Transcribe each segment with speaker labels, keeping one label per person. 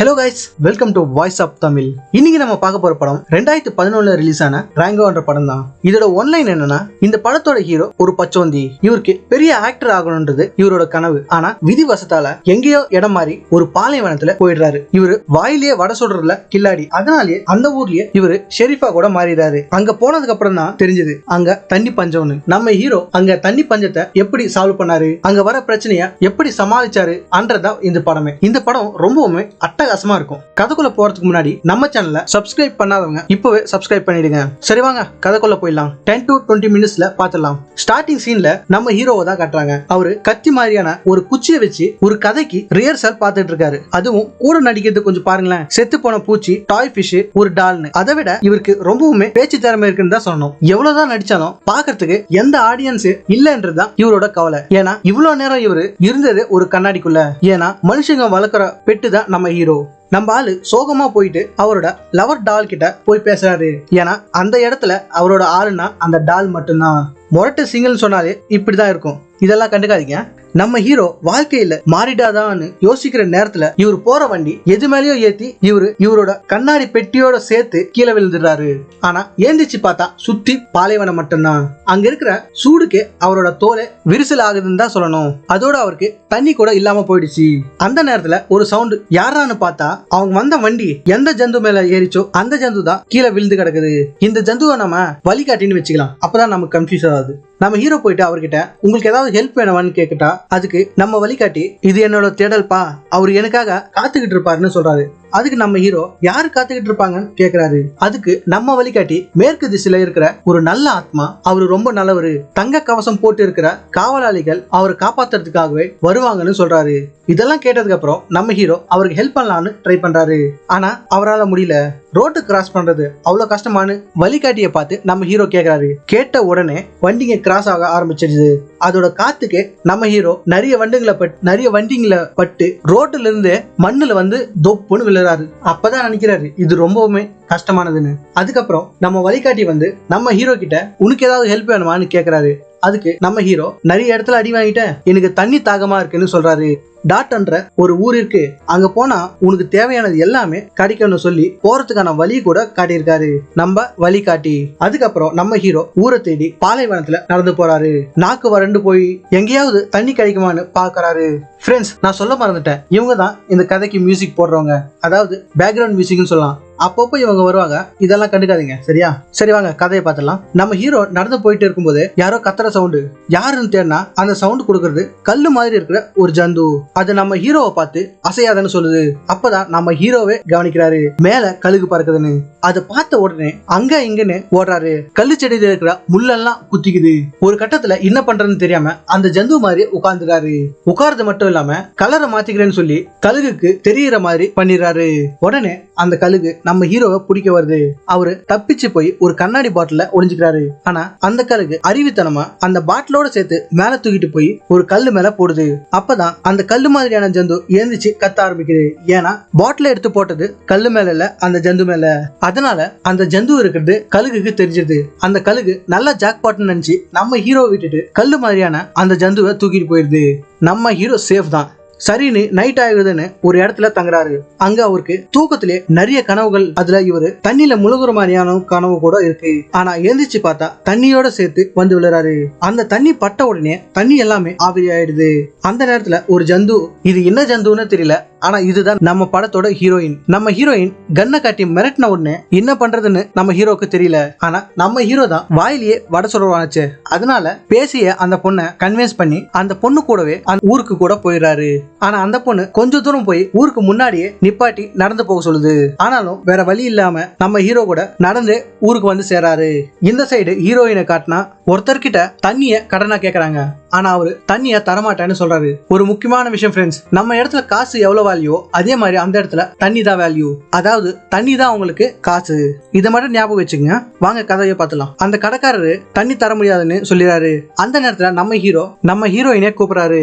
Speaker 1: Hello guys welcome to voice of Tamil இன்னைக்கு நம்ம பார்க்க போற படம் ரெண்டாயிரத்தி பதினொன்னுல ரிலீஸ் ஆன ரேங்கோன்ற படம் தான். இதோட ஒன்லைன் என்னன்னா இந்த படத்தோட ஹீரோ ஒரு பச்சோந்தி. இவருக்கு பெரிய ஆக்டர் ஆகணும்ன்றது இவரோட கனவு. ஆனா விதி வசத்தால எங்கேயோ இடம் மாறி ஒரு பாலைவனத்துல போயிடுறாரு. இவரு வாயிலேயே வட சொல்றதுல கில்லாடி. அதனாலேயே அந்த ஊர்லயே இவரு ஷெரீஃபா கூட மாறிடுறாரு. அங்க போனதுக்கு அப்புறம் தான் தெரிஞ்சது அங்க தண்ணி பஞ்சம்னு. நம்ம ஹீரோ அங்க தண்ணி பஞ்சத்தை எப்படி சால்வ் பண்ணாரு? அங்க வர பிரச்சனைய எப்படி சமாளிச்சாரு அன்றதான் இந்த படமே. இந்த படம் ரொம்பவுமே அட்டகாசமா இருக்கும். கதைக்குள்ள போறதுக்கு முன்னாடி நம்ம சேனலை சப்ஸ்கிரைப் பண்ணாதவங்க இப்பவே சப்ஸ்கிரைப் பண்ணிடுங்க. சரி வாங்க கதைக்குள்ள போயிடலாம். டென் டு டுவெண்ட்டி மினிட்ஸ்ல பாத்துடலாம். ஸ்டார்டிங் சீன்ல நம்ம ஹீரோவை தான் காட்டுறாங்க. அவரு கத்தி மாதிரியான ஒரு குச்சியை வச்சு ஒரு கதைக்கு ரியர்சல் பார்த்துட்டு இருக்காரு. அதுவும் கூட நடிக்கிறது கொஞ்சம் பாருங்களேன். செத்து போன பூச்சி டாய் ஃபிஷ் ஒரு டால்னு. அதை விட இவருக்கு ரொம்பவுமே பேச்சு திறமை இருக்குன்னு தான் சொல்லணும். எவ்வளவுதான் நடிச்சாலும் பாக்குறதுக்கு எந்த ஆடியன்ஸ் இல்லன்றதுதான் இவரோட கவலை. ஏன்னா இவ்வளவு நேரம் இவரு இருந்தது ஒரு கண்ணாடிக்குள்ள. ஏன்னா மனுஷங்க வளர்க்குற பெட்டு தான் நம்ம ஹீரோ நம்ம ஆளு சோகமா போயிட்டு அவரோட லவர் டால் கிட்ட போய் பேசுறாரு. ஏன்னா அந்த இடத்துல அவரோட ஆளுனா அந்த டால் மட்டும்தான். மொரட்டு சிங்கிள்னு சொன்னாலே இப்படிதான் இருக்கும். இதெல்லாம் கண்டுக்காதீங்க. நம்ம ஹீரோ வாழ்க்கையில மாறிடாதான்னு யோசிக்கிற நேரத்துல இவர் போற வண்டி எது மேலேயோ ஏத்தி இவரு இவரோட கண்ணாடி பெட்டியோட சேர்த்து கீழே விழுந்துடுறாரு. ஆனா ஏந்திச்சு பார்த்தா சுத்தி பாலைவனம் மட்டும்தான். அங்க இருக்கிற சூடுக்கு அவரோட தோலை விரிசல் ஆகுதுன்னு தான் சொல்லணும். அதோட அவருக்கு தண்ணி கூட இல்லாம போயிடுச்சு. அந்த நேரத்துல ஒரு சவுண்டு யாரான்னு பார்த்தா அவங்க வந்த வண்டி எந்த ஜந்து மேல ஏறிச்சோ அந்த ஜந்து தான் கீழே விழுந்து கிடக்குது. இந்த ஜந்துவை நம்ம வழிகாட்டின்னு வச்சுக்கலாம். அப்பதான் நமக்கு கன்ஃபியூஸ் ஆகுது. நம்ம ஹீரோ போயிட்டு அவர்கிட்ட உங்களுக்கு ஏதாவது ஹெல்ப் வேணவான்னு கேட்டுட்டா அதுக்கு நம்ம வழிகாட்டி இது என்னோட தேடல்பா அவர் எனக்காக காத்துக்கிட்டு இருப்பாருன்னு சொல்றாரு. அதுக்கு நம்ம ஹீரோ யாரு காத்துக்கிட்டு இருப்பாங்கன்னு கேக்குறாரு. அதுக்கு நம்ம வழிகாட்டி மேற்கு திசையில இருக்கிற ஒரு நல்ல ஆத்மா அவரு ரொம்ப நல்லவரு. தங்க கவசம் போட்டு இருக்கிற காவலாளிகள் அவரை காப்பாத்துறதுக்காகவே வருவாங்கன்னு சொல்றாரு. இதெல்லாம் கேட்டதுக்கு அப்புறம் நம்ம ஹீரோ அவருக்கு ஹெல்ப் பண்ணலாம்னு ட்ரை பண்றாரு. ஆனா அவரால் முடியல. ரோட்டு கிராஸ் பண்றது அவ்வளவு கஷ்டமானு வழிகாட்டியை பார்த்து நம்ம ஹீரோ கேக்குறாரு. கேட்ட உடனே வண்டிங்க கிராஸ் ஆக ஆரம்பிச்சிடுது அதோட காத்துக்கு நம்ம ஹீரோ நிறைய வண்டிகளை பட்டு நிறைய வண்டிங்களை பட்டு ரோட்டுல இருந்து மண்ணுல வந்து தொப்புன்னு விழுறாரு. அப்பதான் நினைக்கிறாரு இது ரொம்பவுமே கஷ்டமானதுன்னு. அதுக்கப்புறம் நம்ம வழிகாட்டி வந்து நம்ம ஹீரோ கிட்ட உனக்கு ஏதாவது ஹெல்ப் வேணுமான்னு கேக்குறாரு. அதுக்கு நம்ம ஹீரோ நிறைய இடத்துல அடி வாங்கிட்டேன். எனக்கு தண்ணி தாகமா இருக்குன்னு சொல்றாரு. டாட்ன்ற ஒரு ஊர் இருக்கு. அங்க போனா உனக்கு தேவையானது எல்லாமே கிடைக்கும்னு சொல்லி போறதுக்கான வழி கூட காட்டியிருக்காரு. நம்ம வழி காட்டி அதுக்கப்புறம் நம்ம ஹீரோ ஊரை தேடி பாலைவனத்துல நடந்து போறாரு. நாக்கு வறண்டு போய் எங்கேயாவது தண்ணி கிடைக்குமான்னு பாக்குறாரு. ஃப்ரெண்ட்ஸ் நான் சொல்ல மறந்துட்டேன். இவங்க தான் இந்த கதைக்கு மியூசிக் போடுறவங்க. அதாவது பேக்ரவுண்ட் மியூசிக்னு சொல்லலாம். அப்பப்போ இவங்க வருவாங்க. இதெல்லாம் கண்டுக்காதீங்க. சரியா? சரி வாங்க கதையை பார்த்துலாம் நம்ம ஹீரோ நடந்து போயிட்டு இருக்கும்போது யாரோ கத்துற சவுண்டு யாருன்னு தேடினா அந்த சவுண்டு கொடுக்கறது கல்லு மாதிரி இருக்கிற ஒரு ஜந்து. அது நம்ம ஹீரோவை பார்த்து அசையாதன்னு சொல்லுது. அப்பதான் நம்ம ஹீரோவே கவனிக்கிறாரு. மேல கழுகு பறக்குதுன்னு. அதை பார்த்த உடனே அங்க இங்கன்னு ஓடுறாரு. கல்லு செடியில இருக்கிற முள்ளெல்லாம் குத்திக்குது. ஒரு கட்டத்துல என்ன பண்றதுன்னு தெரியாம அந்த ஜந்து மாதிரி உட்கார்ந்துறாரு. உட்கார்றது மட்டும் இல்லாம கலரை மாத்திக்கிறேன்னு சொல்லி கழுகுக்கு தெரியற மாதிரி பண்ணிடுறாரு. உடனே அந்த கழுகு நம்ம ஹீரோவை பிடிக்க வருது. அவரு தப்பிச்சு போய் ஒரு கண்ணாடி பாட்டில ஒளிஞ்சுக்கிறாரு. ஆனா அந்த கழுகு அறிவித்தனமா அந்த பாட்டிலோட சேர்த்து மேல தூக்கிட்டு போய் ஒரு கல்லு மேல போடுது. அப்பதான் அந்த கல்லு மாதிரியான ஜந்து எழுந்திரிச்சு கத்த ஆரம்பிக்குது. ஏன்னா பாட்டில எடுத்து போட்டது கல்லு மேல இல்ல அந்த ஜந்து மேல. அதனால அந்த ஜந்து இருக்கிறது கழுகுக்கு தெரிஞ்சது அந்த கழுகு நல்ல ஜாக்பாட்னு நினைச்சு நம்ம ஹீரோவை விட்டுட்டு கல்லு மாதிரியான அந்த ஜந்துவை தூக்கிட்டு போயிருது. நம்ம ஹீரோ சேஃப் தான். சரின்னு நைட் ஆகுதுன்னு ஒரு இடத்துல தங்குறாரு. அங்க அவருக்கு தூக்கத்திலே நிறைய கனவுகள் அதுல இவரு தண்ணியில முழுகுற மாதிரியான கனவு கூட இருக்கு. ஆனா எந்திரிச்சு பார்த்தா தண்ணியோட சேர்த்து வந்து விழுறாரு. அந்த தண்ணி பட்ட உடனே தண்ணி எல்லாமே ஆவிரி ஆயிடுது அந்த நேரத்துல ஒரு ஜந்து இது என்ன ஜந்துன்னு தெரியல. ஆனா இதுதான் நம்ம படத்தோட ஹீரோயின் நம்ம ஹீரோயின் கண்ணை காட்டி மிரட்டின உடனே என்ன பண்றதுன்னு நம்ம ஹீரோக்கு தெரியல. ஆனா நம்ம ஹீரோ தான் வாயிலேயே வட சொல்லுவாச்சு அதனால பேசிய அந்த பொண்ணை கன்வின்ஸ் பண்ணி அந்த பொண்ணு கூடவே அந்த ஊருக்கு கூட போயிடுறாரு. ஆனா அந்த பொண்ணு கொஞ்ச தூரம் போய் ஊருக்கு முன்னாடியே நிப்பாட்டி நடந்து போக சொல்லுது. ஆனாலும் வேற வழி இல்லாம நம்ம ஹீரோ கூட நடந்து ஊருக்கு வந்து சேராரு இந்த சைடு ஹீரோயினை காட்டினா ஒருத்தர்கிட்ட தண்ணிய கடனா கேக்குறாங்க. ஆனா அவரு தண்ணிய தரமாட்டேன்னு சொல்றாரு. ஒரு முக்கியமான விஷயம் ஃப்ரெண்ட்ஸ் நம்ம இடத்துல காசு எவ்வளவு வேல்யூ அதே மாதிரி அந்த இடத்துல தண்ணி தான் வேல்யூ அதாவது தண்ணி தான் உங்களுக்கு காசு. இதை மட்டும் ஞாபகம் வச்சுங்க வாங்க கதையை பார்த்துலாம் அந்த கடைக்காரரு தண்ணி தர முடியாதுன்னு சொல்லிடுறாரு அந்த நேரத்துல நம்ம ஹீரோ நம்ம ஹீரோயினே கூப்பிடுறாரு.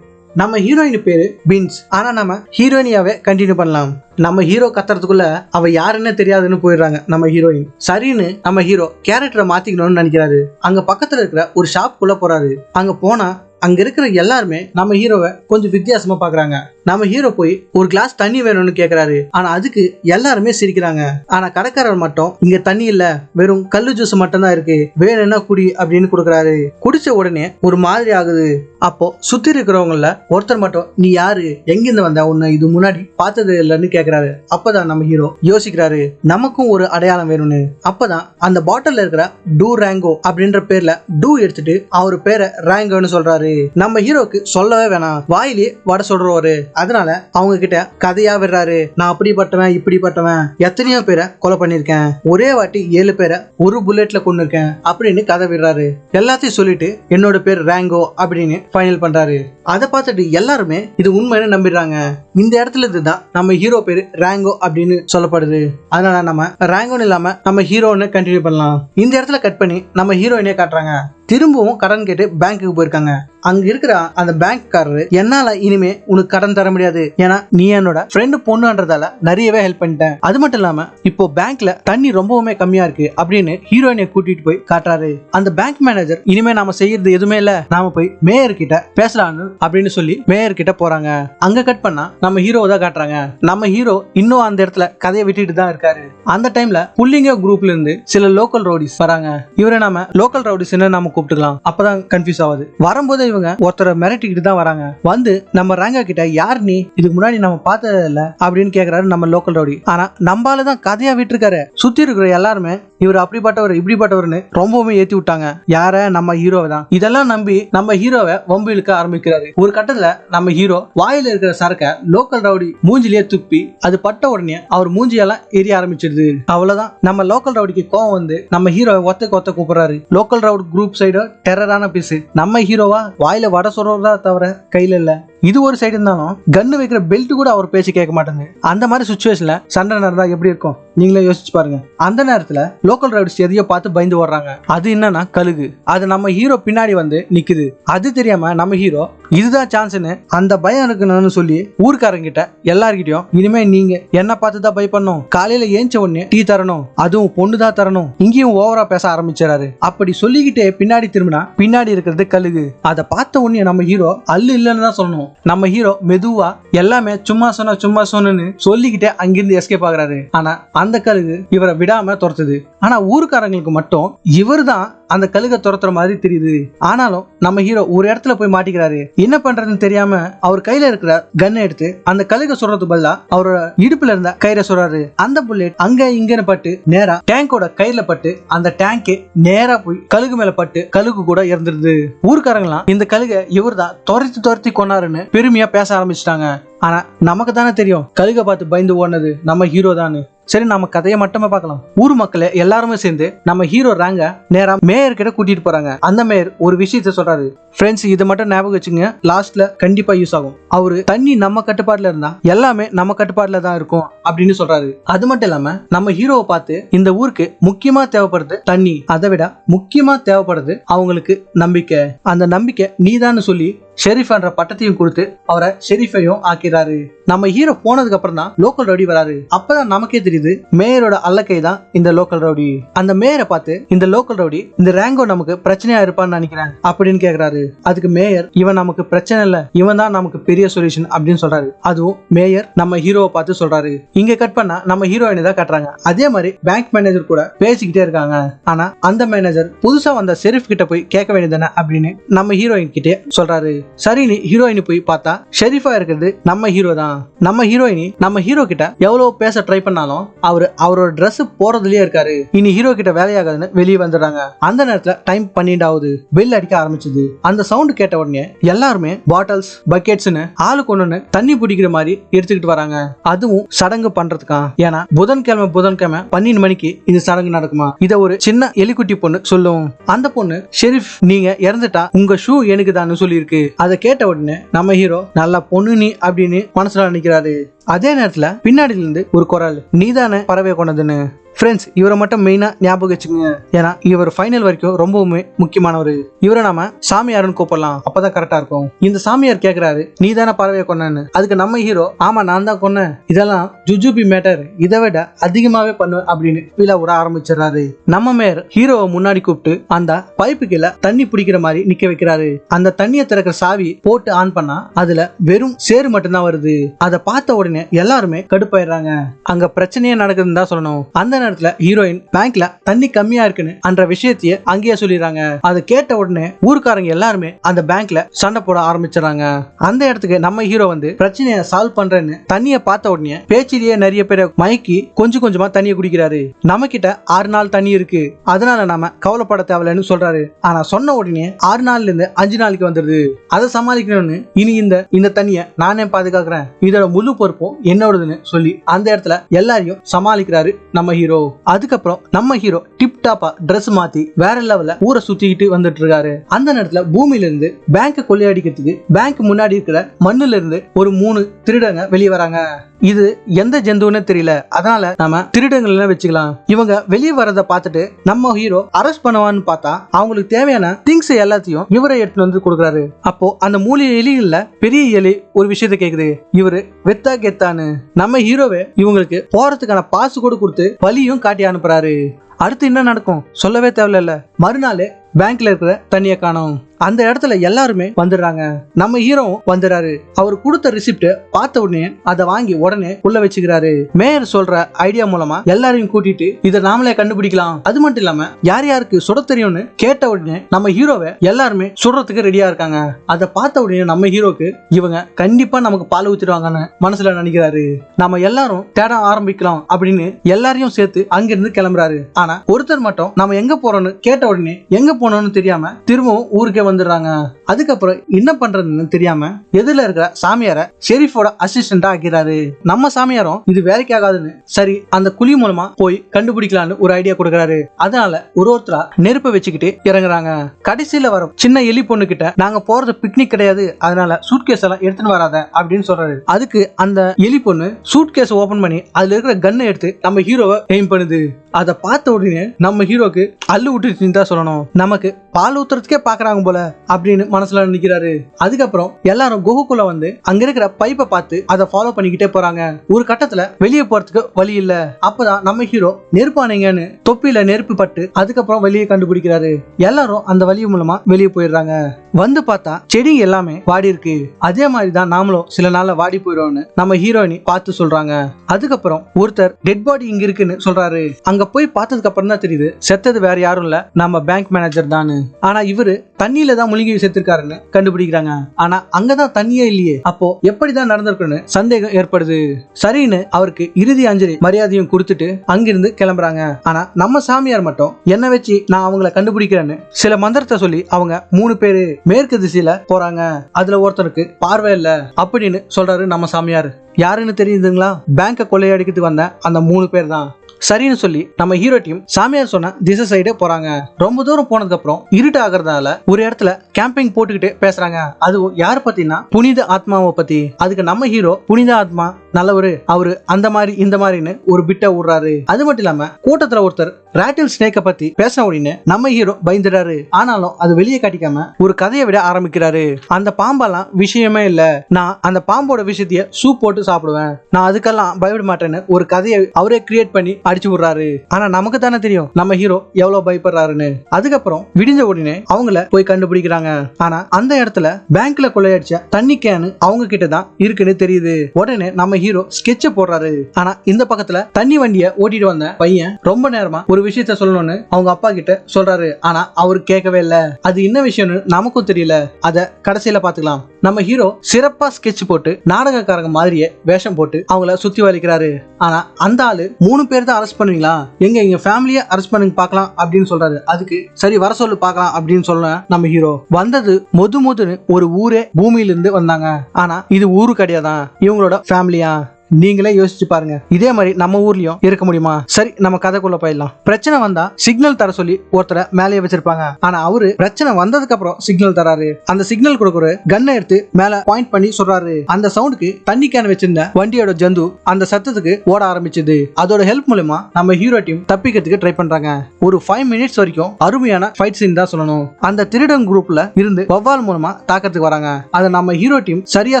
Speaker 1: நம்ம ஹீரோயின் பேரு பீன்ஸ் ஆனா நம்ம ஹீரோயினியாவே கண்டினியூ பண்ணலாம். நம்ம ஹீரோ கத்துறதுக்குள்ள அவ யாருன்னு தெரியாதுன்னு போயிடுறாங்க நம்ம ஹீரோயின் சரின்னு நம்ம ஹீரோ கேரக்டரை மாத்திக்கணும்னு நினைக்கிறாரு. அங்க பக்கத்துல இருக்கிற ஒரு ஷாப் குள்ள போறாரு. அங்க போனா அங்க இருக்கிற எல்லாருமே நம்ம ஹீரோவை கொஞ்சம் வித்தியாசமா பாக்குறாங்க. நம்ம ஹீரோ போய் ஒரு கிளாஸ் தண்ணி வேணும்னு கேக்குறாரு. ஆனா அதுக்கு எல்லாருமே சிரிக்கிறாங்க. ஆனா கடைக்காரர் மட்டும் இங்க தண்ணி இல்ல. வெறும் கல்லு ஜூஸ் மட்டும் தான் இருக்கு வேணும்னா குடி? அப்படின்னு கொடுக்குறாரு. குடிச்ச உடனே ஒரு மாதிரி ஆகுது. அப்போ சுத்தி இருக்கிறவங்கள ஒருத்தர் மட்டும் நீ யாரு? எங்கிருந்து வந்த? உன்னை இது முன்னாடி பார்த்தது இல்லைன்னு கேக்குறாரு. அப்பதான் நம்ம ஹீரோ யோசிக்கிறாரு நமக்கும் ஒரு அடையாளம் வேணும்னு. அப்பதான் அந்த பாட்டில் இருக்கிற டூ ரேங்கோ அப்படின்ற பேர்ல டூ எடுத்துட்டு அவர் பேரை ரேங்கோன்னு சொல்றாரு. நம்ம ஹீரோக்கு சொல்லவே வேணாம். வாயிலே வட சொல்றவரு. அதனால அவங்க கிட்ட கதையா விடுறாரு. நான் அப்படிப்பட்டவன் இப்படிப்பட்டவன். எத்தனையோ பேரை கொலை பண்ணிருக்கேன் ஒரே வாட்டி ஏழு பேரை ஒரு புல்லட்ல கொண்டு இருக்கேன் அப்படின்னு கதை விடுறாரு. எல்லாத்தையும் சொல்லிட்டு என்னோட பேர் ரேங்கோ அப்படின்னு ஃபைனல் பண்றாரு. அதை பார்த்துட்டு எல்லாருமே இது உண்மைன்னு நம்பிடுறாங்க. இந்த இடத்துல இருந்து தான் நம்ம ஹீரோ பேரு ரேங்கோ அப்படின்னு சொல்லப்படுது. அதனால நம்ம ரேங்கோன்னு இல்லாம நம்ம ஹீரோன்னு கண்டினியூ பண்ணலாம். இந்த இடத்துல கட் பண்ணி நம்ம ஹீரோயினே காட்டுறாங்க. திரும்பவும் கடன் கேட்டு பேங்க்குக்கு போயிருக்காங்க. அங்க இருக்கிற அந்த பேங்க்காரரு என்னால இனிமே உனக்கு கடன் தர முடியாது. ஏன்னா நீ என்னோட ஃப்ரெண்டு பொண்ணுன்றதால நிறையவே ஹெல்ப் பண்ணிட்டேன். அது மட்டும் இல்லாம இப்போ பேங்க்ல தண்ணி ரொம்பவுமே கம்மியா இருக்கு அப்படின்னு ஹீரோயினை கூட்டிட்டு போய் காட்டுறாரு. அந்த பேங்க் மேனேஜர் இனிமே நாம செய்யறது எதுவுமே இல்ல. நாம போய் மேயர் கிட்ட பேசலாம்னு அப்படின்னு சொல்லி மேயர் கிட்ட போறாங்க. அங்க கட் பண்ணா நம்ம ஹீரோ தான் காட்டுறாங்க. நம்ம ஹீரோ இன்னும் அந்த இடத்துல கதையை விட்டுட்டு தான் இருக்காரு. அந்த டைம்ல புள்ளிங்க குரூப்ல இருந்து சில லோக்கல் ரவுடிஸ் வராங்க. இவரை நாம லோக்கல் ரவுடிஸ் நம்ம கூப்பிட்டுக்கலாம். அப்பதான் கன்ஃபியூஸ் ஆகுது வரும்போது இவங்க ஒருத்தரை மிரட்டிக்கிட்டு தான் வராங்க. வந்து நம்ம ரேங்கா கிட்ட யார் நீ? இதுக்கு முன்னாடி நம்ம பார்த்தது இல்ல. அப்படின்னு கேக்குறாரு நம்ம லோக்கல் ரவுடி. ஆனா நம்மளால தான் கதையா விட்டுருக்காரு. சுத்தி இருக்கிற எல்லாருமே இவர் அப்படிப்பட்டவர் இப்படிப்பட்டவர்னு ரொம்பவுமே ஏத்தி விட்டாங்க. யார? நம்ம ஹீரோவை தான். இதெல்லாம் நம்பி நம்ம ஹீரோவை வம்பு இழுக்க ஆரம்பிக்கிறாரு. ஒரு கட்டத்துல நம்ம ஹீரோ வாயில இருக்கிற சரக்க லோக்கல் ரவுடி மூஞ்சிலேயே துப்பி அது பட்ட உடனே அவர் மூஞ்சியெல்லாம் எரிய ஆரம்பிச்சிடுது. அவ்வளவுதான். நம்ம லோக்கல் ரவுடிக்கு கோவம் வந்து நம்ம ஹீரோவை ஒத்த ஒத்த கூப்பிடுறாரு. லோக்கல் ரவுட் குரூப் சைடு டெரரான பீஸ் நம்ம ஹீரோவா வாயில வட சொல்றதா தவிர கையில இல்லை. இது ஒரு சைடு இருந்தாலும் கன்னு வைக்கிற பெல்ட் கூட அவர் பேச்சு கேட்க மாட்டேங்குது. அந்த மாதிரி சுச்சுவேஷன்ல சண்டை நடந்தா எப்படி இருக்கும்? நீங்களே யோசிச்சு பாருங்க. அந்த நேரத்துல லோக்கல் ரைடர்ஸ் எதையோ பார்த்து பயந்து ஓடுறாங்க. அது என்னன்னா கழுகு. அது நம்ம ஹீரோ பின்னாடி வந்து நிக்குது. அது தெரியாம நம்ம ஹீரோ இதுதான் சான்ஸ்னு அந்த பயம் இருக்கணும்னு சொல்லி ஊர்க்காரங்கிட்ட எல்லார்கிட்டயும் இனிமே நீங்க என்ன பார்த்து தான் பயப்படணும் காலையில ஏஞ்ச உடனே டீ தரணும். அதுவும் பொண்ணு தான் தரணும். இங்கேயும் ஓவரா பேச ஆரம்பிச்சாரு அப்படி சொல்லிக்கிட்டே பின்னாடி திரும்பினா பின்னாடி இருக்கிறது கழுகு. அதை பார்த்த உடனே நம்ம ஹீரோ அல்லு இல்லைன்னு தான் சொல்லணும். நம்ம ஹீரோ மெதுவா எல்லாமே சும்மா சொன்ன சும்மா சொன்னு சொல்லிக்கிட்டே அங்கிருந்து எஸ்கேப் ஆகுறாரு. ஆனா அந்த கழுகு இவரை விடாம துரத்துது. ஆனா ஊருக்காரங்களுக்கு மட்டும் இவர் தான் அந்த கழுகை துரத்துற மாதிரி தெரியுது. ஆனாலும் நம்ம ஹீரோ ஒரு இடத்துல போய் மாட்டிக்கிறாரு. என்ன பண்றதுன்னு தெரியாம அவர் கையில இருக்கிற கன்னை எடுத்து அந்த கழுகை சொல்றது பதிலா அவரோட இடுப்புல இருந்த கயிறை சொல்றாரு அந்த புல்லட் அங்க இங்கன்னு பட்டு நேரா டேங்கோட கயிறுல பட்டு அந்த டேங்கே நேரா போய் கழுகு மேல பட்டு கழுகு கூட இறந்துருது ஊருக்காரங்களாம் இந்த கழுகை இவர் தான் துரத்தி துரத்தி கொண்டாருன்னு பெருமையா பேச ஆரம்பிச்சிட்டாங்க. ஆனா நமக்கு தானே தெரியும். கழுகை பார்த்து பயந்து ஓடினது நம்ம ஹீரோ தானு சரி நம்ம கதையை மட்டுமே பார்க்கலாம். ஊர் மக்களை எல்லாருமே சேர்ந்து நம்ம ஹீரோ ரேங்க நேரா மேயர் கிட்ட கூட்டிட்டு போறாங்க. அந்த மேயர் ஒரு விஷயத்த சொல்றாரு. ஃப்ரெண்ட்ஸ் இது மட்டும் ஞாபகம் வச்சுங்க லாஸ்ட்ல கண்டிப்பா யூஸ் ஆகும். அவரு தண்ணி நம்ம கட்டுப்பாட்டுல இருந்தா எல்லாமே நம்ம கட்டுப்பாட்டுல தான் இருக்கும் அப்படின்னு சொல்றாரு. அது மட்டும் இல்லாம நம்ம ஹீரோவை பார்த்து இந்த ஊருக்கு முக்கியமா தேவைப்படுறது தண்ணி. அதை விட முக்கியமா தேவைப்படுறது அவங்களுக்கு நம்பிக்கை. அந்த நம்பிக்கை நீதான்னு சொல்லி ஷெரீஃப் என்ற பட்டத்தையும் கொடுத்து அவரை ஷெரீஃபையும் ஆக்கிறாரு. நம்ம ஹீரோ போனதுக்கு அப்புறம் தான் லோக்கல் ரவுடி வராரு. அப்பதான் நமக்கே தெரியுது மேயரோட அல்லக்கை தான் இந்த லோக்கல் ரவுடி. அந்த மேயரை பார்த்து இந்த லோக்கல் ரவுடி இந்த ரேங்கோ நமக்கு பிரச்சனையா இருப்பான்னு நினைக்கிறேன் அப்படின்னு கேக்குறாரு. அதுக்கு மேயர் இவன் நமக்கு பிரச்சனை இல்ல இவன் தான் நமக்கு பெரிய சொல்யூஷன் அப்படின்னு சொல்றாரு. அதுவும் மேயர் நம்ம ஹீரோவை பார்த்து சொல்றாரு. இங்க கட் பண்ணா நம்ம ஹீரோயினை தான் கட்டுறாங்க அதே மாதிரி பேங்க் மேனேஜர் கூட பேசிக்கிட்டே இருக்காங்க. ஆனா அந்த மேனேஜர் புதுசா வந்த செரிஃப் கிட்ட போய் கேட்க வேண்டியதானே அப்படின்னு நம்ம ஹீரோயின் கிட்டே சொல்றாரு. சரின்னு ஹீரோயினு போய் பார்த்தா ஷெரீஃபா இருக்கிறது நம்ம ஹீரோ தான். நம்ம ஹீரோயினி நம்ம ஹீரோ கிட்ட எவ்வளவு பேச ட்ரை பண்ணாலும் அவரு அவரோட ட்ரெஸ் போறதுலயே இருக்காரு. இனி ஹீரோ கிட்ட வேலையாகாதுன்னு வெளியே வந்துடுறாங்க. அந்த நேரத்துல டைம் பன்னெண்டாவது பெல் அடிக்க ஆரம்பிச்சது. அந்த சவுண்ட் கேட்ட உடனே எல்லாருமே பாட்டில்ஸ் பக்கெட்ஸ்னு ஆளுக்கு ஒண்ணு தண்ணி பிடிக்கிற மாதிரி எடுத்துக்கிட்டு வராங்க. அதுவும் சடங்கு பண்றதுக்கா ஏன்னா புதன்கிழமை புதன்கிழமை பன்னெண்டு மணிக்கு இந்த சடங்கு நடக்குமா? இத ஒரு சின்ன எலிக்குட்டி பொண்ணு சொல்லும். அந்த பொண்ணு ஷெரீஃப் நீங்க இறந்துட்டா உங்க ஷூ எனக்கு தான் சொல்லியிருக்கு. அதை கேட்ட உடனே நம்ம ஹீரோ நல்லா பொண்ணு நீ அப்படின்னு மனசுல நினைக்கிறாரு. அதே நேரத்துல பின்னாடியில இருந்து ஒரு குரல் நீதானே பறவை கொண்டதுன்னு ஃப்ரெண்ட்ஸ் இவரை மட்டும் மெயினாக ஞாபகம் வச்சுக்கோங்க. ஏன்னா இவர் ஃபைனல் வரைக்கும் ரொம்பவுமே முக்கியமானவர். இவரை நாம சாமியாருன்னு கூப்பிடலாம். அப்பதான் கரெக்டா இருக்கும். இந்த சாமியார் கேக்குறாரு நீ தானே பறவையை கொன்னன்னு. அதுக்கு நம்ம ஹீரோ ஆமா நான் தான் கொன்னேன். இதெல்லாம் ஜுஜுபி மேட்டர் இதை விட அதிகமாவே பண்ணுவேன் அப்படின்னு விழா விட ஆரம்பிச்சிடுறாரு. நம்ம மேயர் ஹீரோவை முன்னாடி கூப்பிட்டு அந்த பைப்பு கீழே தண்ணி பிடிக்கிற மாதிரி நிக்க வைக்கிறாரு. அந்த தண்ணியை திறக்கிற சாவி போட்டு ஆன் பண்ணா அதுல வெறும் சேறு மட்டும்தான் வருது. அதை பார்த்த உடனே எல்லாருமே கடுப்பாயிடுறாங்க. அங்க பிரச்சனையே நடக்குதுன்னு தான் சொல்லணும். அந்த நேரத்துல ஹீரோயின் பேங்க்ல தண்ணி கம்மியா இருக்குன்னு அந்த விஷயத்தையே அங்கேயே சொல்லிடுறாங்க. அதை கேட்ட உடனே ஊருக்காரங்க எல்லாருமே அந்த பேங்க்ல சண்டை போட ஆரம்பிச்சிடறாங்க. அந்த இடத்துக்கு நம்ம ஹீரோ வந்து பிரச்சனையை சால்வ் பண்றேன்னு தண்ணியை பார்த்த உடனே பேச்சிலேயே நிறைய பேரை மயக்கி கொஞ்சம் கொஞ்சமா தண்ணியை குடிக்கிறாரு. நம்ம கிட்ட ஆறு நாள் தண்ணி இருக்கு. அதனால நாம கவலைப்பட தேவையில்லைன்னு சொல்றாரு. ஆனா சொன்ன உடனே ஆறு நாள்ல இருந்து அஞ்சு நாளைக்கு வந்துருது அதை சமாளிக்கணும்னு இனி இந்த இந்த தண்ணியை நானே பாதுகாக்கிறேன். இதோட முழு பொறுப்பும் என்னோடதுன்னு சொல்லி அந்த இடத்துல எல்லாரையும் சமாளிக்கிறாரு நம்ம ஹீரோ அதுக்கப்புறம் நம்ம ஹீரோ டிப் டாப்பா ட்ரெஸ் மாத்தி வேற லெவல்ல ஊரை சுத்திக்கிட்டு வந்துட்டு இருக்காரு அந்த நேரத்துல பூமியில இருந்து பேங்க் கொள்ளையடிக்கிறதுக்கு பேங்க் முன்னாடி இருக்கிற மண்ணுல இருந்து ஒரு மூணு திருடங்க வெளியே வராங்க. இது எந்த ஜந்துன்னு தெரியல. அதனால நம்ம திருடங்கள் வச்சுக்கலாம். இவங்க வெளியே வரத பார்த்துட்டு நம்ம ஹீரோ அரெஸ்ட் பண்ணுவான்னு பார்த்தா அவங்களுக்கு தேவையான திங்ஸ் எல்லாத்தையும் இவரை எடுத்துட்டு வந்து கொடுக்குறாரு. அப்போ அந்த மூலிகை எலிகள்ல பெரிய எலி ஒரு விஷயத்த கேக்குது. இவரு வெத்தா கெத்தான்னு. நம்ம ஹீரோவே இவங்களுக்கு போறதுக்கான பாசு கூட கொடுத்து வழி வழியும் காட்டி அனுப்புறாரு. அடுத்து என்ன நடக்கும்? சொல்லவே தேவையில்ல. மறுநாள் பேங்க்ல இருக்கிற தண்ணியை காணும். அந்த இடத்துல எல்லாருமே வந்துடுறாங்க. நம்ம ஹீரோவும் வந்துடுறாரு. அவர் கொடுத்த ரிசிப்ட் பார்த்த உடனே அதை வாங்கி உடனே உள்ள வச்சுக்கிறாரு. மேயர் சொல்ற ஐடியா மூலமா எல்லாரையும் கூட்டிட்டு இதை நாமளே கண்டுபிடிக்கலாம். அது மட்டும் இல்லாம யார் யாருக்கு சுட தெரியும்னு கேட்ட உடனே நம்ம ஹீரோவை எல்லாருமே சுடுறதுக்கு ரெடியா இருக்காங்க. அதை பார்த்த உடனே நம்ம ஹீரோக்கு இவங்க கண்டிப்பா நமக்கு பால் ஊத்திடுவாங்கன்னு மனசுல நினைக்கிறாரு. நம்ம எல்லாரும் தேட ஆரம்பிக்கலாம் அப்படின்னு எல்லாரையும் சேர்த்து அங்கிருந்து கிளம்புறாரு. ஆனா ஒருத்தர் மட்டும் நம்ம எங்க போறோம்னு கேட்ட உடனே எங்க போனோம்னு தெரியாம திரும்பவும் ஊருக்கே வந்துடுறாங்க. அதுக்கப்புறம் என்ன பண்றதுன்னு தெரியாம எதிரில் இருக்கிற சாமியார ஷெரீஃபோட அசிஸ்டண்டா ஆக்கிறாரு நம்ம சாமியாரும் இது வேலைக்கு ஆகாதுன்னு சரி அந்த குழி மூலமா போய் கண்டுபிடிக்கலாம்னு ஒரு ஐடியா கொடுக்கறாரு. அதனால ஒரு ஒருத்தரா நெருப்பை வச்சுக்கிட்டு இறங்குறாங்க. கடைசியில வர சின்ன எலி பொண்ணு கிட்ட நாங்க போறது பிக்னிக் கிடையாது. அதனால சூட்கேஸ் எல்லாம் எடுத்துன்னு வராத. அப்படின்னு சொல்றாரு. அதுக்கு அந்த எலி பொண்ணு சூட்கேஸ் ஓபன் பண்ணி அதுல இருக்கிற கன்னை எடுத்து நம்ம ஹீரோவை எய்ம் பண்ணுது. அதை பார்த்த உடனே நம்ம ஹீரோக்கு அள்ளு விட்டுச்சுன்னு தான் சொல்லணும். நமக்கு பால் ஊத்துறதுக்கே பாக்குறாங்க போல அப்படின்னு மனசுல நினைக்கிறாரு. அதுக்கப்புறம் எல்லாரும் குகைக்குள்ள வந்து அங்க இருக்கிற பைப்பை பார்த்து அதை ஃபாலோ பண்ணிக்கிட்டே போறாங்க. ஒரு கட்டத்துல வெளியே போறதுக்கு வழி இல்ல. அப்பதான் நம்ம ஹீரோ நெருப்பானீங்கன்னு தொப்பியில நெருப்பு பட்டு அதுக்கப்புறம் வெளியே கண்டுபிடிக்கிறாரு. எல்லாரும் அந்த வழி மூலமா வெளியே போயிடுறாங்க. வந்து பார்த்தா செடி எல்லாமே வாடி இருக்கு. அதே மாதிரி தான் நாமளும் சில நாள்ல வாடி போயிடும்னு நம்ம ஹீரோயினி பார்த்து சொல்றாங்க. அதுக்கப்புறம் ஒருத்தர் டெட் பாடி இங்க இருக்குன்னு சொல்றாரு. அங்க போய் பார்த்ததுக்கு அப்புறம் தான் தெரியுது. செத்தது வேற யாரும் இல்ல. நம்ம பேங்க் மேனேஜர் தான் ஆனா இவரு தண்ணியில தான் முழுகி செத்துருக்காருன்னு கண்டுபிடிக்கிறாங்க. ஆனா அங்கதான் தண்ணியே இல்லையே. அப்போ எப்படிதான் நடந்திருக்குன்னு சந்தேகம் ஏற்படுது. சரின்னு அவருக்கு இறுதி அஞ்சலி மரியாதையும் கொடுத்துட்டு அங்கிருந்து கிளம்புறாங்க. ஆனா நம்ம சாமியார் மட்டும் என்ன வச்சு நான் அவங்கள கண்டுபிடிக்கிறேன்னு சில மந்திரத்தை சொல்லி அவங்க மூணு பேரு மேற்கு திசையில போறாங்க. அதுல ஒருத்தருக்கு பார்வை இல்ல. அப்படின்னு சொல்றாரு நம்ம சாமியார். யாருன்னு தெரியுதுங்களா? பேங்கை கொள்ளையடிக்கிறதுக்கு வந்த அந்த மூணு பேர் தான் சரின்னு சொல்லி நம்ம ஹீரோ டீம் சாமியார் சொன்ன திசை சைடே போறாங்க. ரொம்ப தூரம் போனதுக்கு அப்புறம் இருட்டு ஆகுறதால ஒரு இடத்துல கேம்பிங் போட்டுக்கிட்டு பேசுறாங்க. அதுவும் யார் பத்தினா புனித ஆத்மாவை பத்தி. அதுக்கு நம்ம ஹீரோ புனித ஆத்மா நல்லவரு அவரு அந்த மாதிரி இந்த மாதிரின்னு ஒரு பிட்டை விடுறாரு. அது மட்டும் இல்லாம கூட்டத்துல ஒருத்தர் ராட்டில் ஸ்னேக்கை பத்தி பேசின உடனே நம்ம ஹீரோ பயந்துடாரு ஆனாலும் அது வெளியே காட்டிக்காம ஒரு கதையை விட ஆரம்பிக்கிறாரு. அந்த பாம்பெல்லாம் விஷயமே இல்ல. நான் அந்த பாம்போட விஷயத்தைய சூப் போட்டு சாப்பிடுவேன். நான் அதுக்கெல்லாம் பயப்பட மாட்டேன்னு ஒரு கதையை அவரே கிரியேட் பண்ணி அடிச்சு விடுறாரு. ஆனா நமக்கு தானே தெரியும் நம்ம ஹீரோ எவ்வளவு பயப்படுறாருன்னு. அதுக்கப்புறம் விடிஞ்ச உடனே அவங்கள போய் கண்டுபிடிக்கிறாங்க. ஆனா அந்த இடத்துல பேங்க்ல கொள்ளையடிச்ச தண்ணி கேனு அவங்க கிட்ட தான் இருக்குன்னு தெரியுது. உடனே நம்ம ஹீரோ ஸ்கெட்ச போடுறாரு. ஆனா இந்த பக்கத்துல தண்ணி வண்டிய ஓட்டிட்டு வந்த பையன் ரொம்ப நேரமா ஒரு விஷயத்த சொல்லணும்னு அவங்க அப்பா கிட்ட சொல்றாரு. ஆனா அவர் கேட்கவே இல்ல. அது என்ன விஷயம்னு நமக்கும் தெரியல. அத கடைசியில பாத்துக்கலாம் நம்ம ஹீரோ சிறப்பா ஸ்கெட்ச் போட்டு நாடகக்காரங்க மாதிரியே வேஷம் போட்டு அவங்கள சுத்தி வலிக்கிறாரு. ஆனா அந்த ஆளு மூணு பேர் தான் அரெஸ்ட் பண்ணுவீங்களா? எங்க எங்க ஃபேமிலியை அரெஸ்ட் பண்ணுங்க பார்க்கலாம் அப்படின்னு சொல்றாரு. அதுக்கு சரி வர சொல்லு பார்க்கலாம் அப்படின்னு சொல்ல நம்ம ஹீரோ வந்தது மொது மொதுன்னு ஒரு ஊரே பூமியில இருந்து வந்தாங்க. ஆனா இது ஊரு கிடையாதான். இவங்களோட ஃபேமிலியா நீங்களே யோசிச்சு பாருங்க. இதே மாதிரி நம்ம ஊர்லயும் இருக்க முடியுமா? சரி நம்ம கதைக்குள்ள போயிடலாம். பிரச்சனை வந்தா சிக்னல் தர சொல்லி ஒருத்தரை மேலேயே வச்சிருப்பாங்க. ஆனா அவரு பிரச்சனை வந்ததுக்கு அப்புறம் சிக்னல் தராரு. அந்த சிக்னல் கொடுக்குற கன்னை எடுத்து மேல பாயிண்ட் பண்ணி சொல்றாரு. அந்த சவுண்டுக்கு தண்ணி கேன் வச்சிருந்த வண்டியோட ஜந்து அந்த சத்தத்துக்கு ஓட ஆரம்பிச்சது. அதோட ஹெல்ப் மூலமா நம்ம ஹீரோ டீம் தப்பிக்கிறதுக்கு ட்ரை பண்றாங்க. ஒரு ஃபைவ் மினிட்ஸ் வரைக்கும் அருமையான ஃபைட் சீன் தான் சொல்லணும். அந்த திருடன் குரூப்ல இருந்து வவ்வால் மூலமா தாக்கத்துக்கு வராங்க. அதை நம்ம ஹீரோ டீம் சரியா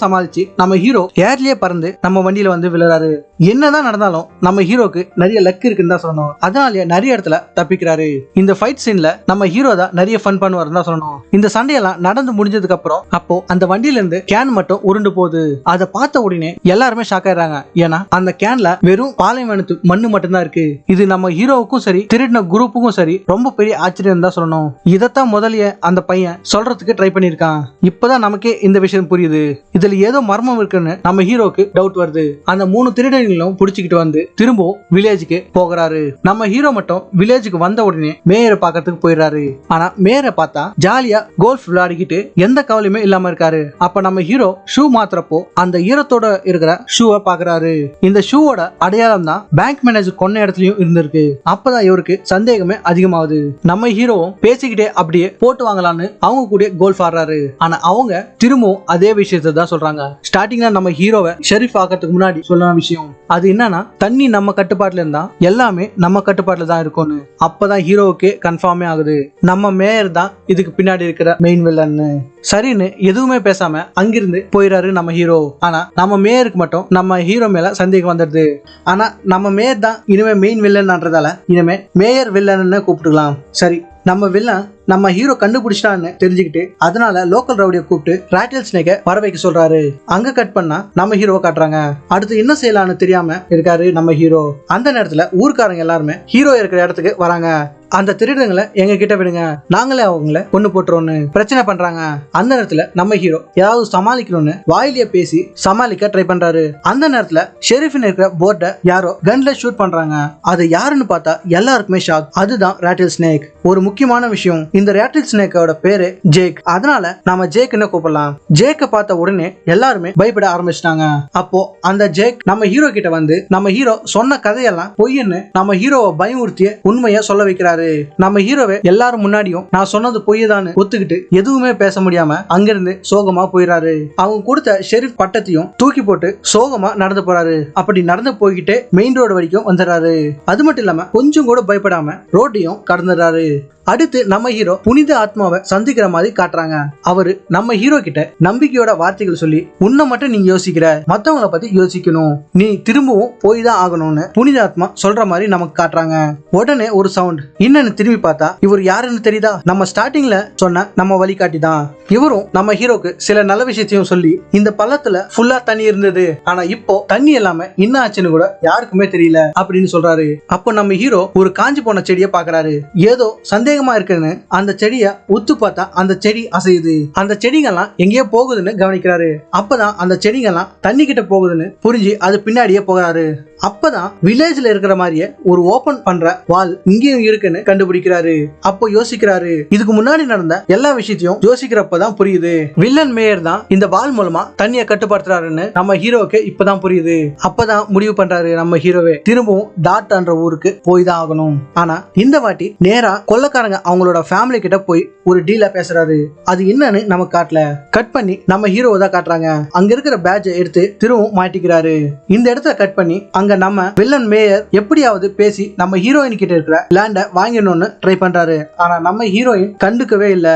Speaker 1: சமாளிச்சு நம்ம ஹீரோ ஏர்லயே பறந்து நம்ம வண்டியில வந்து விழுறாரு என்னதான் நடந்தாலும் நம்ம ஹீரோக்கு நிறைய லக் இருக்குன்னு தான் சொல்லணும். அதனாலயே நிறைய இடத்துல தப்பிக்கிறாரு. இந்த ஃபைட் சீன்ல நம்ம ஹீரோ தான் நிறைய ஃபன் பண்ணுவாருன்னு தான் சொல்லணும். இந்த சண்டையெல்லாம் நடந்து முடிஞ்சதுக்கு அப்புறம் அப்போ அந்த வண்டியில இருந்து கேன் மட்டும் உருண்டு போகுது. அதை பார்த்த உடனே எல்லாருமே ஷாக் ஆயிடுறாங்க. ஏன்னா அந்த கேன்ல வெறும் பாலைவனத்து மண்ணு மட்டும்தான் இருக்கு. இது நம்ம ஹீரோவுக்கும் சரி திருடின குரூப்புக்கும் சரி ரொம்ப பெரிய ஆச்சரியம் தான் சொல்லணும். இதைத்தான் முதலிய அந்த பையன் சொல்றதுக்கு ட்ரை பண்ணியிருக்கான். இப்பதான் நமக்கே இந்த விஷயம் புரியுது. இதுல ஏதோ மர்மம் இருக்குன்னு நம்ம ஹீரோக்கு டவுட் வருது. அந்த மூணு திருடங்களும் பிடிச்சிக்கிட்டு வந்து திரும்பவும் வில்லேஜுக்கு போகிறாரு. நம்ம ஹீரோ மட்டும் வில்லேஜுக்கு வந்த உடனே மேயரை பார்க்கறதுக்கு போயிடுறாரு. ஆனா மேயரை பார்த்தா ஜாலியா கோல்ஃப் விளையாடிக்கிட்டு எந்த கவலையுமே இல்லாம இருக்காரு. அப்ப நம்ம ஹீரோ ஷூ மாத்துறப்போ அந்த ஈரத்தோட இருக்கிற ஷூவை பாக்குறாரு இந்த ஷூவோட அடையாளம் தான் பேங்க் மேனேஜர் கொன்ன இடத்துலயும் இருந்திருக்கு. அப்பதான் இவருக்கு சந்தேகமே அதிகமாகுது. நம்ம ஹீரோவும் பேசிக்கிட்டே அப்படியே போட்டு வாங்கலான்னு அவங்க கூட கோல்ஃப் ஆடுறாரு. ஆனா அவங்க திரும்பவும் அதே விஷயத்தை தான் சொல்றாங்க. ஸ்டார்டிங்ல நம்ம ஹீரோவை ஷெரீஃப் ஆக்கிறதுக்கு முன்னாடி சொன்ன விஷயம் அது என்னன்னா தண்ணி நம்ம கட்டுப்பாட்டுல இருந்தா எல்லாமே நம்ம கட்டுப்பாட்டுல தான் இருக்கும்னு. அப்பதான் ஹீரோவுக்கு கன்ஃபார்மே ஆகுது. நம்ம மேயர் தான் இதுக்கு பின்னாடி இருக்கிற மெயின் வில்லன்னு சரின்னு எதுவுமே பேசாம அங்கிருந்து போயிடாரு நம்ம ஹீரோ. ஆனா நம்ம மேயருக்கு மட்டும் நம்ம ஹீரோ மேல சந்தேகம் வந்துடுது. ஆனா நம்ம மேயர் தான் இனிமே மெயின் வில்லன்ன்றதால இனிமே மேயர் வில்லன்னு கூப்பிட்டுக்கலாம். சரி நம்ம வில்லன் நம்ம ஹீரோ கண்டுபிடிச்சிட்டான்னு தெரிஞ்சுக்கிட்டு அதனால லோக்கல் ரவுடியை கூப்பிட்டு ராட்டில் ஸ்னேக்கை வர வைக்க சொல்றாரு. அங்க கட் பண்ணா நம்ம ஹீரோவை காட்டுறாங்க. அடுத்து என்ன செய்யலாம்னு தெரியாம இருக்காரு நம்ம ஹீரோ அந்த நேரத்துல ஊர்க்காரங்க எல்லாருமே ஹீரோ இருக்கிற இடத்துக்கு வராங்க. அந்த திருடங்களை எங்க கிட்ட விடுங்க. நாங்களே அவங்கள கொண்டு போட்டுறோம்னு பிரச்சனை பண்றாங்க. அந்த நேரத்துல நம்ம ஹீரோ ஏதாவது சமாளிக்கணும்னு வாயிலேயே பேசி சமாளிக்க ட்ரை பண்றாரு. அந்த நேரத்துல ஷெரீஃபின் இருக்கிற போர்டை யாரோ கன்ல ஷூட் பண்றாங்க. அது யாருன்னு பார்த்தா எல்லாருக்குமே ஷாக் அதுதான் ரேட்டில் ஸ்னேக் ஒரு முக்கியமான விஷயம் இந்த ரேட்டில் ஸ்னேக்கோட பேரு ஜேக் அதனால நாம ஜேக்னு கூப்பிடலாம். ஜேக்க பார்த்த உடனே எல்லாருமே பயப்பட ஆரம்பிச்சிட்டாங்க. அப்போ அந்த ஜேக் நம்ம ஹீரோ கிட்ட வந்து நம்ம ஹீரோ சொன்ன கதையெல்லாம் பொய்ன்னு நம்ம ஹீரோவை பயமுறுத்திய உண்மையை சொல்ல வைக்கிறாரு. நம்ம ஹீரோவை எல்லாரும் முன்னாடியும் நான் சொன்னது பொய்யதான்னு ஒத்துக்கிட்டு எதுவுமே பேச முடியாம அங்கிருந்து சோகமா போயிடுறாரு அவங்க கொடுத்த ஷெரீப் பட்டத்தையும் தூக்கி போட்டு சோகமா நடந்து போறாரு. அப்படி நடந்து போய்கிட்டே மெயின் ரோடு வரைக்கும் வந்துடுறாரு. அது மட்டும் இல்லாம கொஞ்சம் கூட பயப்படாம ரோட்டையும் கடந்துடுறாரு. அடுத்து நம்ம ஹீரோ புனித ஆத்மாவை சந்திக்கிற மாதிரி காட்டுறாங்க. அவரு நம்ம ஹீரோ கிட்ட நம்பிக்கையோட வார்த்தைகள் சொல்லி உன்னை மட்டும் நீ யோசிக்கிற. மத்தவங்கள பத்தி யோசிக்கணும். நீ திரும்பவும் போய் தான் ஆகணும்னு புனித ஆத்மா சொல்ற மாதிரி நமக்கு காட்டுறாங்க. உடனே ஒரு சவுண்ட் என்னன்னு திரும்பி பார்த்தா இவர் யாருன்னு தெரியுதா? நம்ம ஸ்டார்டிங்ல சொன்ன நம்ம வழிகாட்டி தான். இவரும் நம்ம ஹீரோக்கு சில நல்ல விஷயத்தையும் சொல்லி இந்த பள்ளத்துல ஃபுல்லா தண்ணி இருந்தது. ஆனா இப்போ தண்ணி எல்லாமே என்ன ஆச்சுன்னு கூட யாருக்குமே தெரியல அப்படின்னு சொல்றாரு. அப்போ நம்ம ஹீரோ ஒரு காஞ்சி போன செடியை பாக்குறாரு. ஏதோ சந்தேகமா இருக்குன்னு அந்த செடியை உத்து பார்த்தா அந்த செடி அசையுது. அந்த செடிங்கெல்லாம் எங்கேயோ போகுதுன்னு கவனிக்கிறாரு. அப்பதான் அந்த செடிங்கெல்லாம் தண்ணி கிட்ட போகுதுன்னு புரிஞ்சு அது பின்னாடியே போகிறாரு. அப்பதான் வில்லேஜ்ல இருக்கிற மாதிரியே ஒரு ஓபன் பண்ற வால் இங்கேயும் இருக்குன்னு கண்டுபிடிக்கிறாரு. அப்போ யோசிக்கிறாரு. இதுக்கு முன்னாடி நடந்த எல்லா விஷயத்தையும் யோசிக்கிறப்பதான் புரியுது. வில்லன் மேயர் தான் இந்த வால் மூலமா தண்ணியை கட்டுப்படுத்துறாருன்னு நம்ம ஹீரோவுக்கு இப்பதான் புரியுது. அப்பதான் முடிவு பண்றாரு நம்ம ஹீரோவே திரும்பவும் டாட் என்ற ஊருக்கு போய் தான் ஆகணும். ஆனா இந்த வாட்டி நேரா சொந்தக்காரங்க அவங்களோட ஃபேமிலி கிட்ட போய் ஒரு டீல பேசுறாரு. அது என்னன்னு நமக்கு காட்டல. கட் பண்ணி நம்ம ஹீரோவை தான் காட்டுறாங்க. அங்க இருக்கிற பேட்சை எடுத்து திரும்பவும் மாட்டிக்கிறாரு. இந்த இடத்த கட் பண்ணி அங்க நம்ம வில்லன் மேயர் எப்படியாவது பேசி நம்ம ஹீரோயின் கிட்ட இருக்கிற லேண்டை வாங்கிடணும்னு ட்ரை பண்றாரு. ஆனா நம்ம ஹீரோயின் கண்டுக்கவே இல்ல.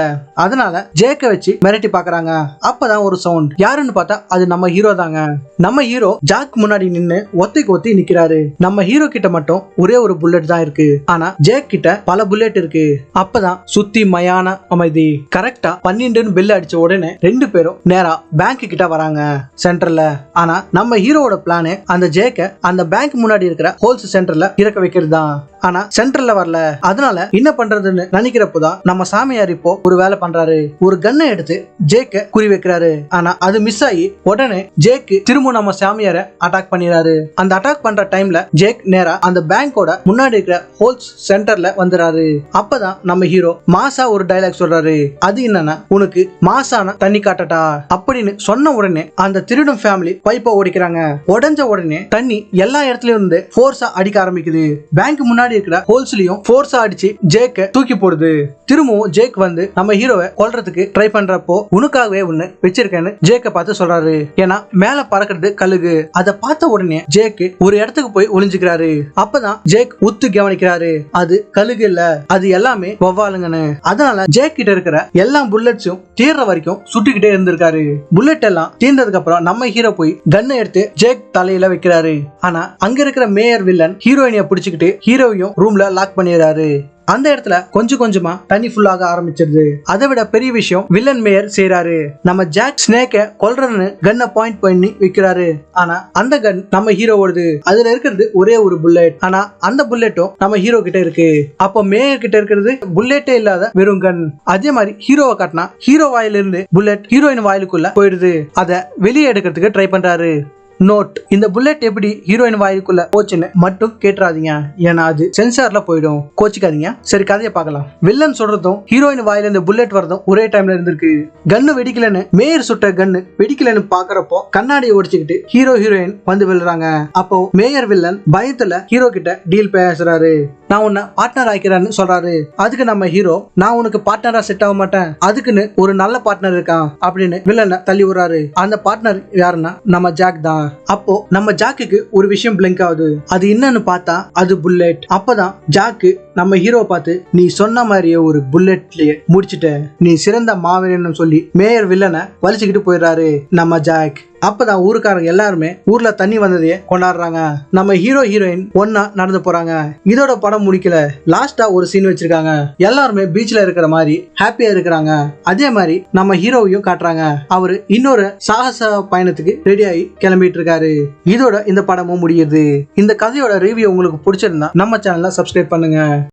Speaker 1: அதனால ஜேக்க வச்சு மிரட்டி பாக்குறாங்க. அப்பதான் ஒரு சவுண்ட் யாருன்னு பார்த்தா அது நம்ம ஹீரோ தாங்க. நம்ம ஹீரோ ஜாக் முன்னாடி நின்னு ஒத்தைக்கு ஒத்தி நிக்கிறாரு. நம்ம ஹீரோ கிட்ட மட்டும் ஒரே ஒரு புல்லட் தான் இருக்கு. ஆனா ஜேக் கிட்ட பல புல்லட் இருக்கு. அப்பதான் சுத்தி மயான அமைதி. கரெக்டா பன்னெண்டுன்னு பெல் அடிச்ச உடனே ரெண்டு பேரும் நேரா பேங்க் கிட்ட வராங்க சென்டர்ல ஆனா நம்ம ஹீரோவோட பிளானு அந்த ஜேக்க அந்த பேங்க் முன்னாடி இருக்கிற ஹோல்ஸ் சென்டர்ல இறக்க வைக்கிறது தான் ஆனா சென்ட்ரல்ல வரல. அதனால என்ன பண்றதுன்னு நினைக்கிறப்போதான் நம்ம சாமியார் இப்போ ஒரு வேலை பண்றாரு. ஒரு கன்னை எடுத்து ஜேக்க குறி வைக்கிறாரு. ஆனா அது மிஸ் ஆகி உடனே ஜேக்கு திரும்ப நம்ம சாமியார அட்டாக் பண்ணிடுறாரு. அந்த அட்டாக் பண்ற டைம்ல ஜேக் நேரா அந்த பேங்கோட முன்னாடி இருக்கிற ஹோல்ஸ் சென்டர்ல வந்துறாரு அப்பதான் நம்ம ஹீரோ மாசா ஒரு டைலாக் சொல்றாரு. அது என்னன்னா உனக்கு மாசான தண்ணி காட்டட்டா? அப்படின்னு சொன்ன உடனே அந்த திருடும் ஃபேமிலி பைப்பை ஓடிக்கிறாங்க. உடஞ்ச உடனே தண்ணி எல்லா இடத்துலயும் இருந்து ஃபோர்ஸா அடிக்க ஆரம்பிக்குது. பேங்க் முன்னாடி இருக்கிற ஹோல்ஸ்லயும் ஃபோர்ஸா அடிச்சு ஜேக்க தூக்கி போடுது. திரும்பவும் ஜேக் வந்து நம்ம ஹீரோவை கொல்றதுக்கு ட்ரை பண்றப்போ உனக்காகவே ஒண்ணு வச்சிருக்கேன்னு ஜேக்க பார்த்து சொல்றாரு. ஏன்னா மேல பறக்கிறது கழுகு. அதை பார்த்த உடனே ஜேக்கு ஒரு இடத்துக்கு போய் ஒளிஞ்சுக்கிறாரு. அப்பதான் ஜேக் உத்து கவனிக்கிறாரு. அது கழுகு இல்ல. அது எல்லாமே வவ்வாலுங்கன்னு அதனால ஜேக் கிட்ட இருக்கிற எல்லா புல்லட்ஸும் தீர்ற வரைக்கும் சுட்டுக்கிட்டே இருந்திருக்காரு. புல்லட் எல்லாம் தீர்ந்ததுக்கு அப்புறம் நம்ம ஹீரோ போய் கன்னை எடுத்து ஜேக் தலையில வைக்கிறாரு. ஆனா அங்க இருக்கிற மேயர் வில்லன் ஹீரோயினிய பிடிச்சுக்கிட்டு ஹீரோ எல்லாரையும் ரூம்ல லாக் பண்ணிடுறாரு. அந்த இடத்துல கொஞ்சம் கொஞ்சமா தண்ணி ஃபுல்லாக ஆரம்பிச்சிருது. அதை விட பெரிய விஷயம் வில்லன் மேயர் செய்யறாரு நம்ம ஜாக் ஸ்னேக்க கொல்றன்னு கன்னை பாயிண்ட் பண்ணி விற்கிறாரு ஆனா அந்த கன் நம்ம ஹீரோவோடது அதுல இருக்கிறது ஒரே ஒரு புல்லட் ஆனா அந்த புல்லட்டும் நம்ம ஹீரோ கிட்ட இருக்கு. அப்போ மேயர் கிட்ட இருக்கிறது புல்லெட்டே இல்லாத வெறும் கன் அதே மாதிரி ஹீரோவை காட்டினா ஹீரோ வாயிலிருந்து புல்லட் ஹீரோயின் வாயிலுக்குள்ள போயிடுது. அதை வெளியே எடுக்கிறதுக்கு ட்ரை பண்றாரு. நோட் இந்த புல்லட் எப்படி ஹீரோயின் வாயுக்குள்ள போச்சுன்னு மட்டும் கேட்டுறாதீங்க. ஏன்னா அது சென்சார்ல போயிடும். கோச்சிக்காதீங்க. சரி கதையை பார்க்கலாம். வில்லன் சொல்றதும் ஹீரோயின் வாயில இந்த புல்லட் வரதும் ஒரே டைம்ல இருந்திருக்கு. கன்னு வெடிக்கலன்னு மேயர் சுட்ட கன்னு வெடிக்கலன்னு பாக்குறப்போ கண்ணாடியை ஒடிச்சுக்கிட்டு ஹீரோ ஹீரோயின் வந்து விழுறாங்க. அப்போ மேயர் வில்லன் பயத்துல ஹீரோ கிட்ட டீல் பேசுறாரு. நான் உன்னை பார்ட்னர் ஆக்கிறேன்னு சொல்றாரு. அதுக்கு நம்ம ஹீரோ நான் உனக்கு பார்ட்னரா செட் ஆக மாட்டேன். அதுக்குன்னு ஒரு நல்ல பார்ட்னர் இருக்கான் அப்படின்னு வில்லனை தள்ளி விடுறாரு. அந்த பார்ட்னர் யாருன்னா நம்ம ஜாக் தான். அப்போ நம்ம ஜாக்குக்கு ஒரு விஷயம் பிளிங்க் ஆகுது. அது என்னன்னு பார்த்தா அது புல்லட் அப்பதான் ஜாக்கு நம்ம ஹீரோ பார்த்து நீ சொன்ன மாதிரியே ஒரு புல்லட்லயே முடிச்சிட்ட நீ சிறந்த மாவீரன் சொல்லி மேயர் வில்லனை வலிச்சுக்கிட்டு போயிடுறாரு நம்ம ஜாக். அப்பதான் ஊருக்காரங்க எல்லாருமே ஊர்ல தண்ணி வந்ததையே கொண்டாடுறாங்க. நம்ம ஹீரோ ஹீரோயின் ஒன்னா நடந்து போறாங்க. இதோட படம் முடிக்கல. லாஸ்டா ஒரு சீன் வச்சிருக்காங்க. எல்லாருமே பீச்ல இருக்கிற மாதிரி ஹாப்பியா இருக்கிறாங்க. அதே மாதிரி நம்ம ஹீரோவையும் காட்டுறாங்க. அவரு இன்னொரு சாகச பயணத்துக்கு ரெடி ஆகி கிளம்பிட்டு இருக்காரு இதோட இந்த படமும் முடியுது. இந்த கதையோட ரிவ்யூ உங்களுக்கு பிடிச்சிருந்தா நம்ம சேனலை சப்ஸ்கிரைப் பண்ணுங்க.